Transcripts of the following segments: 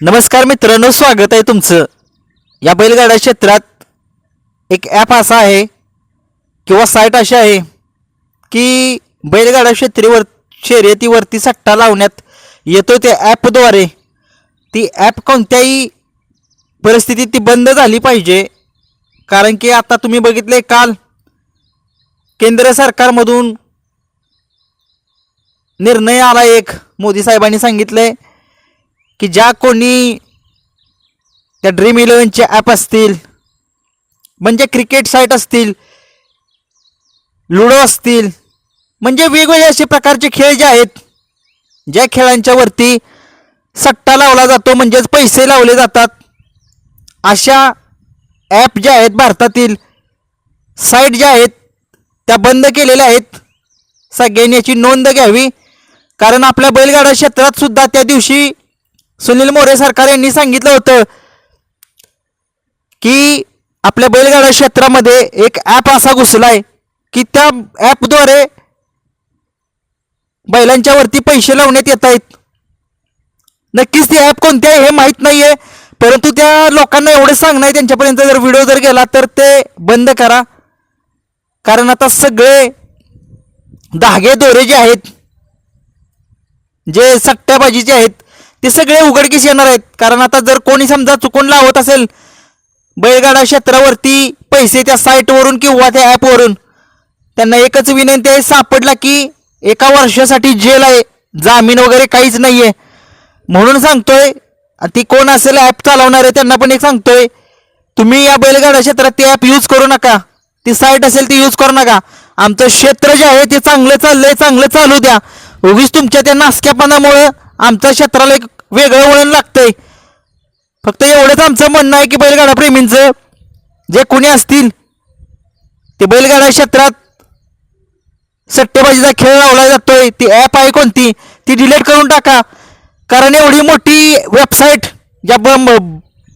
नमस्कार मित्रांनो स्वागत आहे तुमचं. या बैलगाडा क्षेत्रात एक ॲप असा आहे किंवा साईट अशी आहे की बैलगाडा क्षेत्रीवर शर्यतीवरती सट्टा लावण्यात येतो त्या ॲपद्वारे ती ॲप कोणत्याही परिस्थितीत ती बंद झाली पाहिजे. कारण की आता तुम्ही बघितले काल केंद्र सरकारमधून निर्णय आला एक. मोदी साहेबांनी सांगितलं आहे की ज्या कोणी त्या ड्रीम इलेव्हनचे ॲप असतील म्हणजे क्रिकेट साईट असतील लुडो असतील म्हणजे वेगवेगळे असे प्रकारचे खेळ जे आहेत ज्या खेळांच्यावरती सट्टा लावला जातो म्हणजेच पैसे लावले जातात अशा ॲप ज्या आहेत भारतातील साईट ज्या आहेत त्या बंद केलेल्या आहेत. सगळ्यांनी याची नोंद घ्यावी. कारण आपल्या बैलगाडा क्षेत्रात सुद्धा त्या दिवशी सुनील मोरे सरकार यांनी सांगितलं होतं की आपल्या बैलगाडा क्षेत्रामध्ये एक ॲप असा घुसलाय की त्या ॲपद्वारे बैलांच्या वरती पैसे लावण्यात येत आहेत. नक्कीच ती ॲप कोणते आहे हे माहीत नाही आहे परंतु त्या लोकांना एवढं सांगणं आहे त्यांच्यापर्यंत जर व्हिडिओ जर गेला तर ते बंद करा. कारण आता सगळे धागे दोरे जे आहेत जे सट्ट्याबाजीचे आहेत ते सगळे उघडकीस येणार आहेत. कारण आता जर कोणी समजा चुकून लावत असेल बैलगाडा क्षेत्रावरती पैसे त्या साईटवरून किंवा त्या ॲपवरून त्यांना एकच विनंती आहे सापडला की एका वर्षासाठी जेल आहे जामीन वगैरे काहीच नाही आहे म्हणून सांगतोय ती कोण असेल ॲप चालवणार आहे त्यांना पण एक सांगतोय तुम्ही या बैलगाडा क्षेत्रात ते ॲप यूज करू नका. ती साईट असेल ती यूज करू नका. आमचं क्षेत्र जे आहे ते चांगलं चाललंय चांगलं चालू द्या. उगीच तुमच्या त्या नासक्यापणामुळं आमच्या क्षेत्राला एक वेगळं वळण लागतंय. फक्त एवढंच आमचं म्हणणं आहे की बैलगाडा प्रेमींचं जे कोणी असतील ते बैलगाडा क्षेत्रात सट्टेबाजीचा खेळ लावला जातोय ती ॲप आहे कोणती ती डिलीट करून टाका. कारण एवढी मोठी वेबसाईट ज्या ब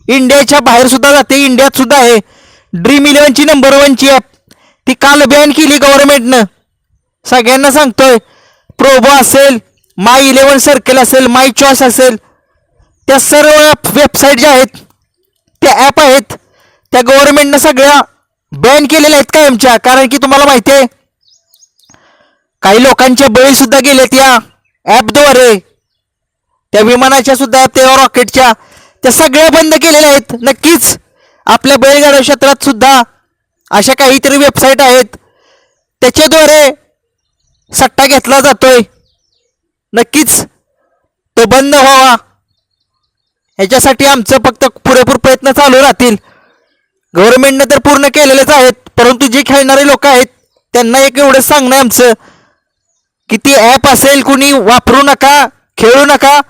इंडियाच्या बाहेर सुद्धा जाते इंडियात सुद्धा आहे. ड्रीम इलेव्हनची नंबर वनची ॲप ती काल बॅन केली गव्हर्नमेंटनं सगळ्यांना सांगतोय प्रोबो असेल माय इलेवन सर्कल असेल माय चॉईस असेल त्या सर्व वेबसाईट ज्या आहेत त्या ॲप आहेत त्या गव्हर्नमेंटनं सगळ्या बॅन केलेल्या आहेत कायमच्या कारण की तुम्हाला माहिती आहे काही लोकांचे बळीसुद्धा गेलेत या ॲपद्वारे. त्या विमानाच्या सुद्धा त्या रॉकेटच्या त्या सगळ्या बंद केलेल्या आहेत. नक्कीच आपल्या बैलगाडा क्षेत्रात सुद्धा अशा काहीतरी वेबसाईट आहेत त्याच्याद्वारे सट्टा घेतला जातोय. नक्कीच. तो बंद व्हावा. ह्याच्यासाठी आमचं फक्त पुरेपूर प्रयत्न चालू राहतील. गव्हर्नमेंटनं तर पूर्ण केलेलेच आहेत परंतु जे खेळणारे लोक आहेत त्यांना एक एवढं सांगणं आहे आमचं की ती ॲप असेल कुणी वापरू नका खेळू नका.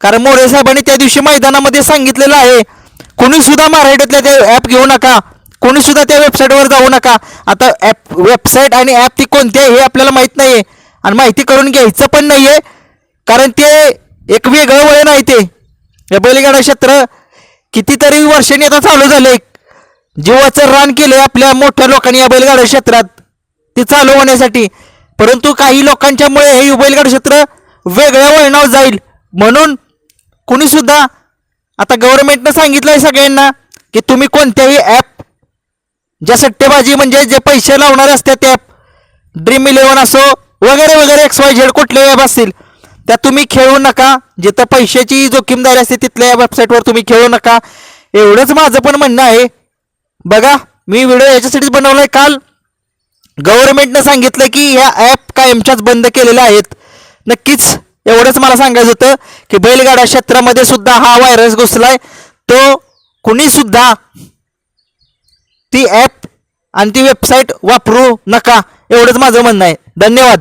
कारण मोरे साहेबांनी त्या दिवशी मैदानामध्ये सांगितलेलं आहे कोणी सुद्धा महाराष्ट्रातल्या ते ॲप घेऊ नका कोणी सुद्धा त्या वेबसाईटवर जाऊ नका. आता ॲप वेबसाईट आणि ॲप ती कोणती आहे हे आपल्याला माहीत नाही आहे आणि माहिती करून घ्यायचं पण नाही आहे कारण ते एक वेगळं वळण आहे ते. हे बैलगाडा क्षेत्र कितीतरी वर्षांनी आता चालू झाले जीवाचं रान केलं आपल्या मोठ्या लोकांनी या बैलगाडा क्षेत्रात. ते चालू होण्यासाठी. परंतु काही लोकांच्यामुळे हे बैलगाडा क्षेत्र वेगळ्या वळणावर जाईल. म्हणून कुणी सुद्धा आता गव्हर्नमेंटनं सांगितलं आहे सगळ्यांना की तुम्ही कोणत्याही ॲप ज्या सट्टेबाजी म्हणजे जे पैसे लावणारे असतात ॲप ड्रीम इलेव्हन असो वगैरे वगैरे एक्स वाय झेड कुठले ॲप असतील त्या तुम्ही खेळू नका. जिथं पैशाची जोखीमदारी असते तिथल्या या वेबसाईटवर तुम्ही खेळू नका. एवढंच माझं पण म्हणणं आहे. बघा मी व्हिडिओ याच्यासाठीच बनवला आहे काल गव्हर्नमेंटनं सांगितलं की ह्या ॲप कायमच्याच बंद केलेल्या आहेत. नक्कीच एवढंच मला सांगायचं होतं की बैलगाडा क्षेत्रामध्ये सुद्धा हा व्हायरस घुसलाय. तो कुणीसुद्धा ती ॲप आणि ती वेबसाईट वापरू नका. एवढंच माझं म्हणणं आहे. धन्यवाद.